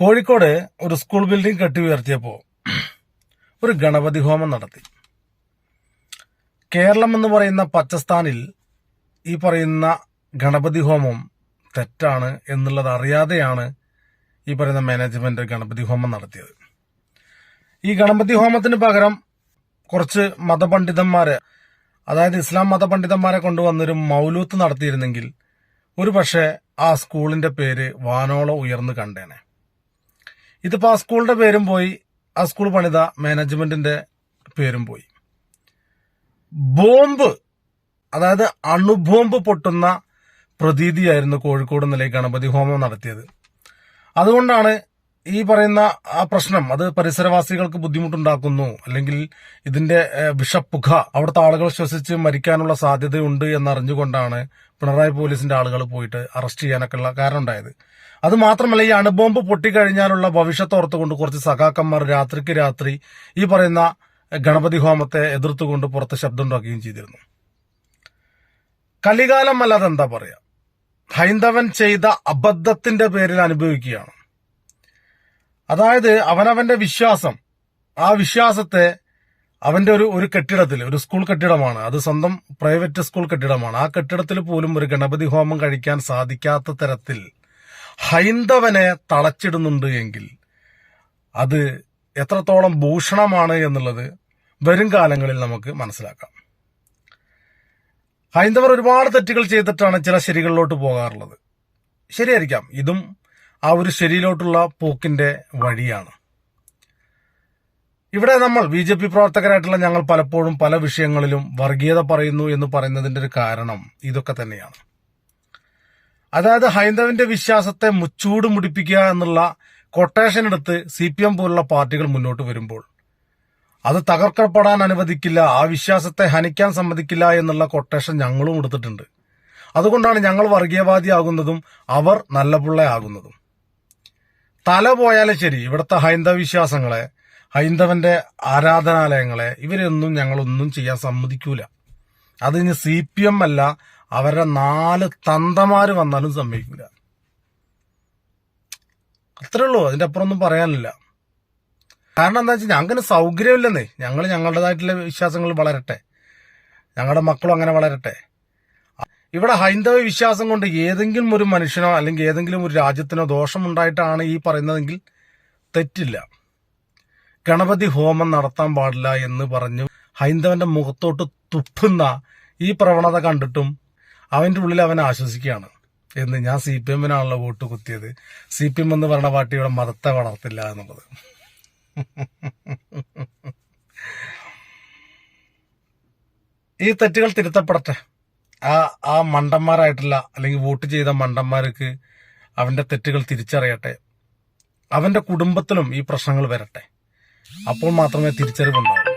കോഴിക്കോട് ഒരു school building കെട്ടി ഉയർത്തിയപ്പോൾ ഒരു ഗണപതി ഹോമം നടത്തി. കേരളം എന്ന് പറയുന്ന പച്ചസ്ഥാനിൽ ഈ പറയുന്ന ഗണപതി ഹോമം തെറ്റാണ് എന്നുള്ളത് അറിയാതെയാണ് ഈ പറയുന്ന മാനേജ്മെന്റ് ഗണപതി ഹോമം നടത്തിയത്. ഈ ഗണപതി ഹോമത്തിന് പകരം കുറച്ച് മതപണ്ഡിതന്മാരെ അതായത് ഇസ്ലാം മതപണ്ഡിതന്മാരെ കൊണ്ടുവന്നൊരു മൗലൂത്ത് നടത്തിയിരുന്നെങ്കിൽ ഒരു പക്ഷേ ആ സ്കൂളിന്റെ പേര് വാനോളം ഉയർന്നു കണ്ടേനെ. ഇതിപ്പോ ആ സ്കൂളിന്റെ പേരും പോയി ആ സ്കൂൾ പണിത മാനേജ്മെന്റിന്റെ പേരും പോയി. ബോംബ് അതായത് അണുബോംബ് പൊട്ടുന്ന പ്രതീതിയായിരുന്നു കോഴിക്കോട് നിലയിൽ ഗണപതി ഹോമം നടത്തിയത്. അതുകൊണ്ടാണ് ഈ പറയുന്ന ആ പ്രശ്നം അത് പരിസരവാസികൾക്ക് ബുദ്ധിമുട്ടുണ്ടാക്കുന്നു അല്ലെങ്കിൽ ഇതിന്റെ വിഷപ്പുക അവിടുത്തെ ആളുകൾ ശ്വസിച്ച് മരിക്കാനുള്ള സാധ്യതയുണ്ട് എന്നറിഞ്ഞുകൊണ്ടാണ് പിണറായി പോലീസിന്റെ ആളുകൾ പോയിട്ട് അറസ്റ്റ് ചെയ്യാനൊക്കെ ഉള്ള കാരണം ഉണ്ടായത് അത് മാത്രമല്ല ഈ അണുബോംബ് പൊട്ടിക്കഴിഞ്ഞാലുള്ള ഭവിഷ്യത്ത് ഓർത്തുകൊണ്ട് കുറച്ച് സഖാക്കന്മാർ രാത്രിക്ക് രാത്രി ഈ പറയുന്ന ഗണപതി ഹോമത്തെ എതിർത്തുകൊണ്ട് പുറത്ത് ശബ്ദമുണ്ടാക്കുകയും ചെയ്തിരുന്നു. കലികാലം അല്ലാതെ എന്താ പറയാ? ഹൈന്ദവൻ ചെയ്ത അബദ്ധത്തിന്റെ പേരിൽ അനുഭവിക്കുകയാണ്. അതായത് അവനവന്റെ വിശ്വാസം. ആ വിശ്വാസത്തെ അവന്റെ ഒരു ഒരു കെട്ടിടത്തിൽ ഒരു സ്കൂൾ കെട്ടിടമാണ്. അത് സ്വന്തം പ്രൈവറ്റ് സ്കൂൾ കെട്ടിടമാണ്. ആ കെട്ടിടത്തിൽ പോലും ഒരു ഗണപതി ഹോമം കഴിക്കാൻ സാധിക്കാത്ത തരത്തിൽ ഹൈന്ദവനെ തളച്ചിടുന്നുണ്ട് എങ്കിൽ അത് എത്രത്തോളം ഭൂഷണമാണ് എന്നുള്ളത് വരും കാലങ്ങളിൽ നമുക്ക് മനസ്സിലാക്കാം. ഹൈന്ദവർ ഒരുപാട് തെറ്റുകൾ ചെയ്തിട്ടാണ് ചില ശരികളിലോട്ട് പോകാറുള്ളത്. ശരിയായിരിക്കാം. ഇതും ആ ഒരു ശരിയിലോട്ടുള്ള പോക്കിന്റെ വഴിയാണ്. ഇവിടെ നമ്മൾ ബി ജെ പി പ്രവർത്തകരായിട്ടുള്ള ഞങ്ങൾ പലപ്പോഴും പല വിഷയങ്ങളിലും വർഗീയത പറയുന്നു എന്ന് പറയുന്നതിന്റെ ഒരു കാരണം ഇതൊക്കെ തന്നെയാണ്. അതായത് ഹൈന്ദവന്റെ വിശ്വാസത്തെ മുച്ചൂട് മുടിപ്പിക്കുക എന്നുള്ള കൊട്ടേഷൻ എടുത്ത് സി പി എം പോലുള്ള പാർട്ടികൾ മുന്നോട്ട് വരുമ്പോൾ അത് തകർക്കപ്പെടാൻ അനുവദിക്കില്ല ആ വിശ്വാസത്തെ ഹനിക്കാൻ സമ്മതിക്കില്ല എന്നുള്ള കൊട്ടേഷൻ ഞങ്ങളും എടുത്തിട്ടുണ്ട്. അതുകൊണ്ടാണ് ഞങ്ങൾ വർഗീയവാദിയാകുന്നതും അവർ നല്ല പിള്ളയാകുന്നതും. തല പോയാലും ശരി ഇവിടുത്തെ ഹൈന്ദവ വിശ്വാസങ്ങളെ ഹൈന്ദവന്റെ ആരാധനാലയങ്ങളെ ഇവരൊന്നും ഞങ്ങളൊന്നും ചെയ്യാൻ സമ്മതിക്കൂല. അത് ഇനി സി പി എം അല്ല അവരുടെ നാല് തന്തമാര് വന്നാലും സമ്മതിക്കില്ല അത്രേ ഉള്ളൂ അതിന്റെ അപ്പുറം ഒന്നും പറയാനില്ല. കാരണം എന്താ വെച്ചാൽ ഞങ്ങൾക്ക് സൗകര്യമില്ലെന്നേ ഞങ്ങൾ ഞങ്ങളുടേതായിട്ടുള്ള വിശ്വാസങ്ങൾ വളരട്ടെ. ഞങ്ങളുടെ മക്കളും അങ്ങനെ വളരട്ടെ. ഇവിടെ ഹൈന്ദവ വിശ്വാസം കൊണ്ട് ഏതെങ്കിലും ഒരു മനുഷ്യനോ അല്ലെങ്കിൽ ഏതെങ്കിലും ഒരു രാജ്യത്തിനോ ദോഷമുണ്ടായിട്ടാണ് ഈ പറയുന്നതെങ്കിൽ തെറ്റില്ല. ഗണപതി ഹോമം നടത്താൻ പാടില്ല എന്ന് പറഞ്ഞു ഹൈന്ദവന്റെ മുഖത്തോട്ട് തുപ്പുന്ന ഈ പ്രവണത കണ്ടിട്ടും അവന്റെ ഉള്ളിൽ അവൻ ആശ്വസിക്കുകയാണ് എന്ന് ഞാൻ സി പി എമ്മിനാണല്ലോ വോട്ട് കുത്തിയത്. സി പി എം എന്ന് പറഞ്ഞ പാർട്ടിയുടെ മതത്തെ വളർത്തില്ല എന്നുള്ളത്. ഈ തെറ്റുകൾ തിരുത്തപ്പെടട്ടെ. ആ ആ മണ്ടന്മാരായിട്ടുള്ള അല്ലെങ്കിൽ വോട്ട് ചെയ്ത മണ്ടന്മാർക്ക് അവന്റെ തെറ്റുകൾ തിരിച്ചറിയട്ടെ. അവന്റെ കുടുംബത്തിലും ഈ പ്രശ്നങ്ങൾ വരട്ടെ. അപ്പോൾ മാത്രമേ തിരിച്ചറിവുണ്ടാവൂ.